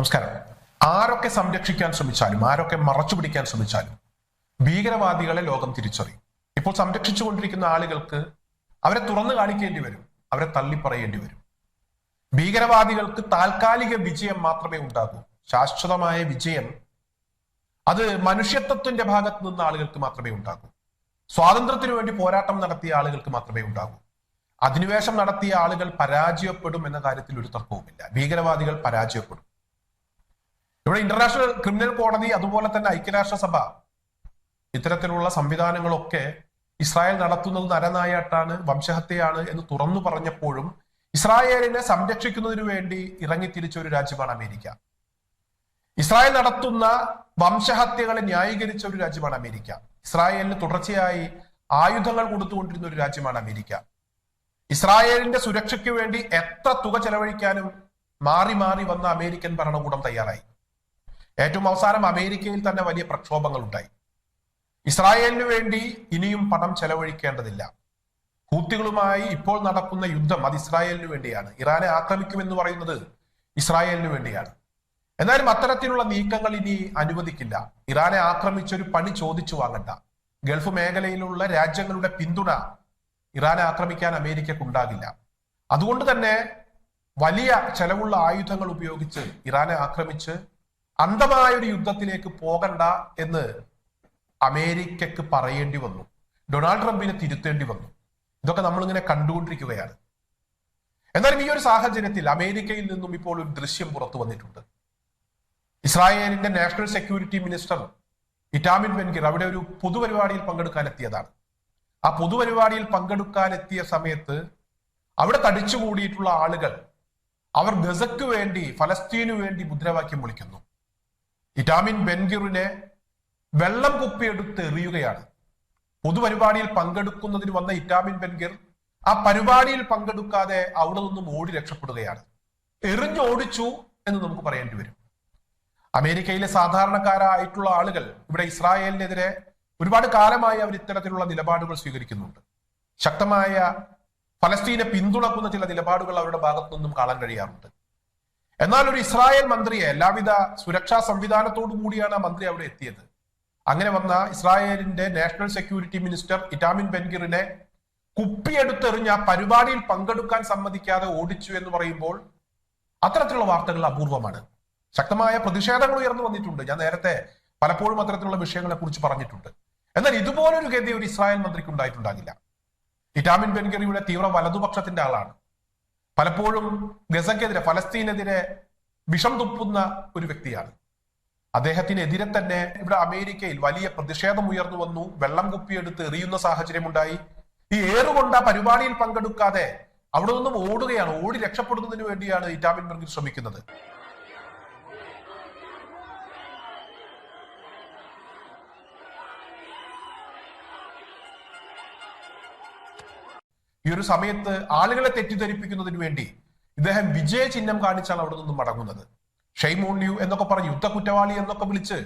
നമസ്കാരം. ആരൊക്കെ സംരക്ഷിക്കാൻ ശ്രമിച്ചാലും ആരൊക്കെ മറച്ചു പിടിക്കാൻ ശ്രമിച്ചാലും ഭീകരവാദികളെ ലോകം തിരിച്ചറിയും. ഇപ്പോൾ സംരക്ഷിച്ചുകൊണ്ടിരിക്കുന്ന ആളുകൾക്ക് അവരെ തുറന്നു കാണിക്കേണ്ടി വരും അവരെ തള്ളിപ്പറയേണ്ടി വരും. ഭീകരവാദികൾക്ക് താൽക്കാലിക വിജയം മാത്രമേ ഉണ്ടാകൂ. ശാശ്വതമായ വിജയം അത് മനുഷ്യത്വത്തിന്റെ ഭാഗത്ത് നിന്ന് ആളുകൾക്ക് മാത്രമേ ഉണ്ടാകൂ. സ്വാതന്ത്ര്യത്തിനു വേണ്ടി പോരാട്ടം നടത്തിയ ആളുകൾക്ക് മാത്രമേ ഉണ്ടാകൂ. അധിനിവേശം നടത്തിയ ആളുകൾ പരാജയപ്പെടും എന്ന കാര്യത്തിൽ ഒരു തർക്കവുമില്ല. ഭീകരവാദികൾ പരാജയപ്പെടും. ഇവിടെ ഇന്റർനാഷണൽ ക്രിമിനൽ കോടതി അതുപോലെ തന്നെ ഐക്യരാഷ്ട്രസഭ ഇത്തരത്തിലുള്ള സംവിധാനങ്ങളൊക്കെ ഇസ്രായേൽ നടത്തുന്നത് നരനായാട്ടാണ് വംശഹത്യയാണ് എന്ന് തുറന്നു പറഞ്ഞപ്പോഴും ഇസ്രായേലിനെ സംരക്ഷിക്കുന്നതിനു വേണ്ടി ഇറങ്ങിത്തിരിച്ച ഒരു രാജ്യമാണ് അമേരിക്ക. ഇസ്രായേൽ നടത്തുന്ന വംശഹത്യകളെ ന്യായീകരിച്ച ഒരു രാജ്യമാണ് അമേരിക്ക. ഇസ്രായേലിന് തുടർച്ചയായി ആയുധങ്ങൾ കൊടുത്തുകൊണ്ടിരുന്ന ഒരു രാജ്യമാണ് അമേരിക്ക. ഇസ്രായേലിന്റെ സുരക്ഷയ്ക്ക് വേണ്ടി എത്ര തുക ചെലവഴിക്കാനും മാറി മാറി വന്ന അമേരിക്കൻ ഭരണകൂടം തയ്യാറായി. ഏറ്റവും അവസാനം അമേരിക്കയിൽ തന്നെ വലിയ പ്രക്ഷോഭങ്ങൾ ഉണ്ടായി ഇസ്രായേലിന് വേണ്ടി ഇനിയും പണം ചെലവഴിക്കേണ്ടതില്ല. കൂത്തികളുമായി ഇപ്പോൾ നടക്കുന്ന യുദ്ധം അത് ഇസ്രായേലിന് വേണ്ടിയാണ്. ഇറാനെ ആക്രമിക്കുമെന്ന് പറയുന്നത് ഇസ്രായേലിന് വേണ്ടിയാണ്. എന്നാലും അത്തരത്തിലുള്ള നീക്കങ്ങൾ ഇനി അനുവദിക്കില്ല. ഇറാനെ ആക്രമിച്ചൊരു പണി ചോദിച്ചു വാങ്ങണ്ട. ഗൾഫ് മേഖലയിലുള്ള രാജ്യങ്ങളുടെ പിന്തുണ ഇറാനെ ആക്രമിക്കാൻ അമേരിക്കക്ക് ഉണ്ടാകില്ല അതുകൊണ്ട് തന്നെ വലിയ ചെലവുള്ള ആയുധങ്ങൾ ഉപയോഗിച്ച് ഇറാനെ ആക്രമിച്ച് അന്ധമായ ഒരു യുദ്ധത്തിലേക്ക് പോകണ്ട എന്ന് അമേരിക്കക്ക് പറയേണ്ടി വന്നു. ഡൊണാൾഡ് ട്രംപിനെ തിരുത്തേണ്ടി വന്നു. ഇതൊക്കെ നമ്മളിങ്ങനെ കണ്ടുകൊണ്ടിരിക്കുകയാണ്. എന്നാലും ഈ ഒരു സാഹചര്യത്തിൽ അമേരിക്കയിൽ നിന്നും ഇപ്പോൾ ഒരു ദൃശ്യം പുറത്തു വന്നിട്ടുണ്ട്. ഇസ്രായേലിന്റെ national security minister Itamar Ben Gvir അവിടെ ഒരു പൊതുപരിപാടിയിൽ പങ്കെടുക്കാൻ എത്തിയതാണ് ആ പൊതുപരിപാടിയിൽ പങ്കെടുക്കാൻ എത്തിയ സമയത്ത് അവിടെ തടിച്ചുകൂടിയിട്ടുള്ള ആളുകൾ അവർ ഗസക്ക് വേണ്ടി ഫലസ്തീനു വേണ്ടി മുദ്രാവാക്യം വിളിക്കുന്നു. ഇറ്റാമിൻ ബെൻഗിറിനെ വെള്ളം കുപ്പിയെടുത്ത് എറിയുകയാണ്. പൊതുപരിപാടിയിൽ പങ്കെടുക്കുന്നതിന് വന്ന ഇറ്റാമിൻ ബെൻഗിർ ആ പരിപാടിയിൽ പങ്കെടുക്കാതെ അവിടെ നിന്നും ഓടി രക്ഷപ്പെടുകയാണ്. എറിഞ്ഞോടിച്ചു എന്ന് നമുക്ക് പറയേണ്ടി വരും. അമേരിക്കയിലെ സാധാരണക്കാരായിട്ടുള്ള ആളുകൾ ഇവിടെ ഇസ്രായേലിനെതിരെ ഒരുപാട് കാലമായി അവർ ഇത്തരത്തിലുള്ള നിലപാടുകൾ സ്വീകരിക്കുന്നുണ്ട്. ശക്തമായ ഫലസ്തീനെ പിന്തുണക്കുന്ന ചില നിലപാടുകൾ അവരുടെ ഭാഗത്തു നിന്നും കാണാൻ കഴിയാറുണ്ട്. എന്നാൽ ഒരു ഇസ്രായേൽ മന്ത്രിയെ എല്ലാവിധ സുരക്ഷാ സംവിധാനത്തോടു കൂടിയാണ് ആ മന്ത്രി അവിടെ എത്തിയത്. അങ്ങനെ വന്ന ഇസ്രായേലിന്റെ നാഷണൽ സെക്യൂരിറ്റി മിനിസ്റ്റർ ഇറ്റാമിൻ ബെൻഗിറിനെ കുപ്പിയെടുത്തെറിഞ്ഞ പരിപാടിയിൽ പങ്കെടുക്കാൻ സമ്മതിക്കാതെ ഓടിച്ചു എന്ന് പറയുമ്പോൾ അത്തരത്തിലുള്ള വാർത്തകൾ അപൂർവമാണ്. ശക്തമായ പ്രതിഷേധങ്ങൾ ഉയർന്നു വന്നിട്ടുണ്ട്. ഞാൻ നേരത്തെ പലപ്പോഴും അത്തരത്തിലുള്ള വിഷയങ്ങളെ കുറിച്ച് പറഞ്ഞിട്ടുണ്ട്. എന്നാൽ ഇതുപോലൊരു ഗതി ഒരു ഇസ്രായേൽ മന്ത്രിക്ക് ഉണ്ടായിട്ടുണ്ടാകില്ല. ഇറ്റാമിൻ ബെൻഗറിയുടെ തീവ്ര വലതുപക്ഷത്തിന്റെ ആളാണ്. പലപ്പോഴും ഗസക്കെതിരെ ഫലസ്തീനെതിരെ വിഷം തുപ്പുന്ന ഒരു വ്യക്തിയാണ്. അദ്ദേഹത്തിനെതിരെ തന്നെ ഇവിടെ അമേരിക്കയിൽ വലിയ പ്രതിഷേധം ഉയർന്നു വന്നു. വെള്ളം കുപ്പിയെടുത്ത് എറിയുന്ന സാഹചര്യമുണ്ടായി. ഈ ഏറുകൊണ്ട് പരിപാടിയിൽ പങ്കെടുക്കാതെ അവിടെ നിന്നും ഓടുകയാണ് ഓടി രക്ഷപ്പെടുന്നതിന് വേണ്ടിയാണ് ഇറ്റാമിൻ ബർഗിൽ ശ്രമിക്കുന്നത്. ഈ ഒരു സമയത്ത് ആളുകളെ തെറ്റിദ്ധരിപ്പിക്കുന്നതിന് വേണ്ടി ഇദ്ദേഹം വിജയ ചിഹ്നം കാണിച്ചാണ് അവിടെ നിന്നും മടങ്ങുന്നത്. ഷെയ്മോൺ ലിയു എന്നൊക്കെ പറഞ്ഞ് യുദ്ധ കുറ്റവാളി എന്നൊക്കെ വിളിച്ച്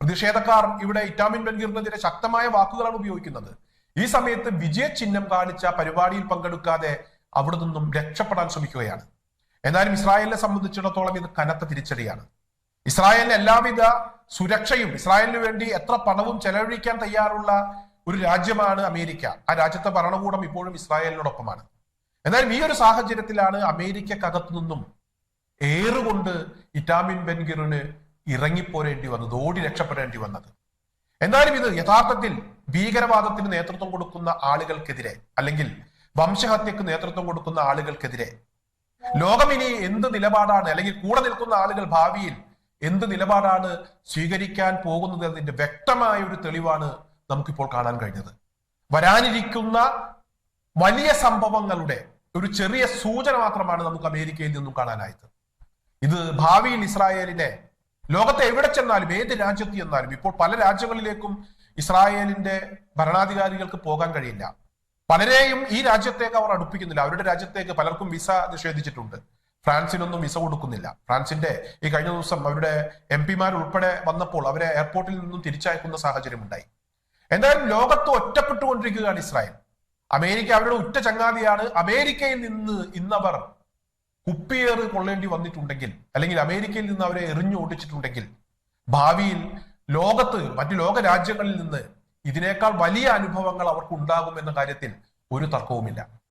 പ്രതിഷേധക്കാർ ഇവിടെ ഇറ്റാമിൻ ബൻഗീറിനെതിരെ ശക്തമായ വാക്കുകളാണ് ഉപയോഗിക്കുന്നത്. ഈ സമയത്ത് വിജയ ചിഹ്നം കാണിച്ച പരിപാടിയിൽ പങ്കെടുക്കാതെ അവിടെ നിന്നും രക്ഷപ്പെടാൻ ശ്രമിക്കുകയാണ്. എന്നാലും ഇസ്രായേലിനെ സംബന്ധിച്ചിടത്തോളം ഇത് കനത്ത തിരിച്ചടിയാണ്. ഇസ്രായേലിന് എല്ലാവിധ സുരക്ഷയും ഇസ്രായേലിന് വേണ്ടി എത്ര പണവും ചെലവഴിക്കാൻ തയ്യാറുള്ള ഒരു രാജ്യമാണ് അമേരിക്ക. ആ രാജ്യത്തെ ഭരണകൂടം ഇപ്പോഴും ഇസ്രായേലിനോടൊപ്പമാണ്. എന്നാലും ഈ ഒരു സാഹചര്യത്തിലാണ് അമേരിക്കക്കകത്തു നിന്നും ഏറുകൊണ്ട് ഇറ്റാമിൻ ബെൻഗിറിന് ഇറങ്ങിപ്പോരേണ്ടി വന്നത് ഓടി രക്ഷപ്പെടേണ്ടി വന്നത്. എന്നാലും ഇത് യഥാർത്ഥത്തിൽ ഭീകരവാദത്തിന് നേതൃത്വം കൊടുക്കുന്ന ആളുകൾക്കെതിരെ അല്ലെങ്കിൽ വംശഹത്യക്ക് നേതൃത്വം കൊടുക്കുന്ന ആളുകൾക്കെതിരെ ലോകം ഇനി എന്ത് നിലപാടാണ് അല്ലെങ്കിൽ കൂടെ നിൽക്കുന്ന ആളുകൾ ഭാവിയിൽ എന്ത് നിലപാടാണ് സ്വീകരിക്കാൻ പോകുന്നത് എന്നതിന്റെ വ്യക്തമായ ഒരു തെളിവാണ് നമുക്കിപ്പോൾ കാണാൻ കഴിഞ്ഞത്. വരാനിരിക്കുന്ന വലിയ സംഭവങ്ങളുടെ ഒരു ചെറിയ സൂചന മാത്രമാണ് നമുക്ക് അമേരിക്കയിൽ നിന്നും കാണാനായത്. ഇത് ഭാവിയിൽ ഇസ്രായേലിനെ ലോകത്തെ എവിടെ ചെന്നാലും ഏത് രാജ്യത്ത് ചെന്നാലും ഇപ്പോൾ പല രാജ്യങ്ങളിലേക്കും ഇസ്രായേലിന്റെ ഭരണാധികാരികൾക്ക് പോകാൻ കഴിയില്ല. പലരെയും ഈ രാജ്യത്തേക്ക് അവർ അടുപ്പിക്കുന്നില്ല. അവരുടെ രാജ്യത്തേക്ക് പലർക്കും വിസ നിഷേധിച്ചിട്ടുണ്ട്. ഫ്രാൻസിനൊന്നും വിസ കൊടുക്കുന്നില്ല. ഫ്രാൻസിന്റെ ഈ കഴിഞ്ഞ ദിവസം അവരുടെ എം പിമാർ ഉൾപ്പെടെ വന്നപ്പോൾ അവരെ എയർപോർട്ടിൽ നിന്നും തിരിച്ചയക്കുന്ന സാഹചര്യം ഉണ്ടായി എന്തായാലും ലോകത്ത് ഒറ്റപ്പെട്ടുകൊണ്ടിരിക്കുകയാണ് ഇസ്രായേൽ. അമേരിക്ക അവരുടെ ഉറ്റ ചങ്ങാതിയാണ്. അമേരിക്കയിൽ നിന്ന് ഇന്നവർ കുപ്പിയേറ് കൊള്ളേണ്ടി വന്നിട്ടുണ്ടെങ്കിൽ അല്ലെങ്കിൽ അമേരിക്കയിൽ നിന്ന് അവരെ എറിഞ്ഞു ഓടിച്ചിട്ടുണ്ടെങ്കിൽ ഭാവിയിൽ ലോകത്ത് മറ്റു ലോക രാജ്യങ്ങളിൽ നിന്ന് ഇതിനേക്കാൾ വലിയ അനുഭവങ്ങൾ അവർക്ക് ഉണ്ടാകും എന്ന കാര്യത്തിൽ ഒരു തർക്കവുമില്ല.